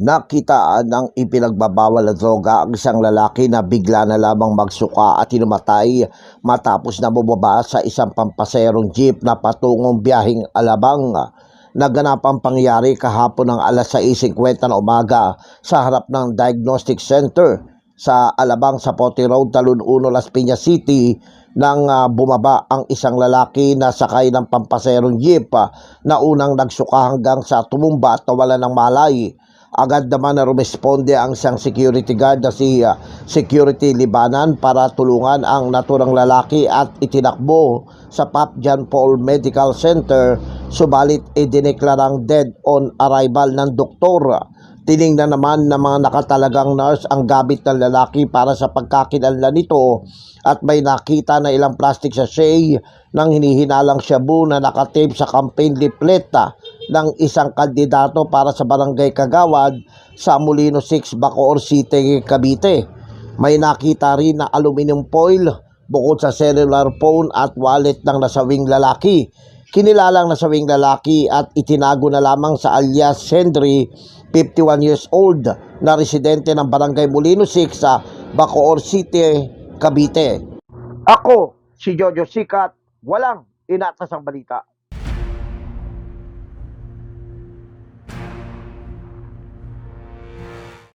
Nakitaan ng ipinagbabawal na droga ang isang lalaki na bigla na lamang magsuka at hinumatay matapos na bumaba sa isang pampaserong jeep na patungong biyaheng Alabang. Naganap ang pangyari kahapon ng alas 6.50 na umaga sa harap ng Diagnostic Center sa Alabang sa Pote Road, Talon 1, Las Piñas City nang ah, bumaba ang isang lalaki na sakay ng pampaserong jeep ah, na unang nagsuka hanggang sa tumumba at nawala ng malay. Agad naman na rumesponde ang isang security guard na si ah, Security Libanan para tulungan ang naturang lalaki at itinakbo sa Pap John Paul Medical Center subalit idineklarang dead on arrival ng doktor. Tiningnan naman ng mga nakatalagang nurse ang gamit ng lalaki para sa pagkakilanlan nito at may nakita na ilang plastic sachet ng hinihinalang shabu na nakatape sa campaign leaflet ng isang kandidato para sa barangay Kagawad sa Molino 6, Bacoor City, Cavite. May nakita rin na aluminum foil bukod sa cellular phone at wallet ng nasawing lalaki. Kinilalang nasawing lalaki at itinago na lamang sa alias Henry, 51 years old, na residente ng barangay Molino 6 sa Bacoor City, Cavite. Ako, si Jojo Sikat, walang inatasang balita.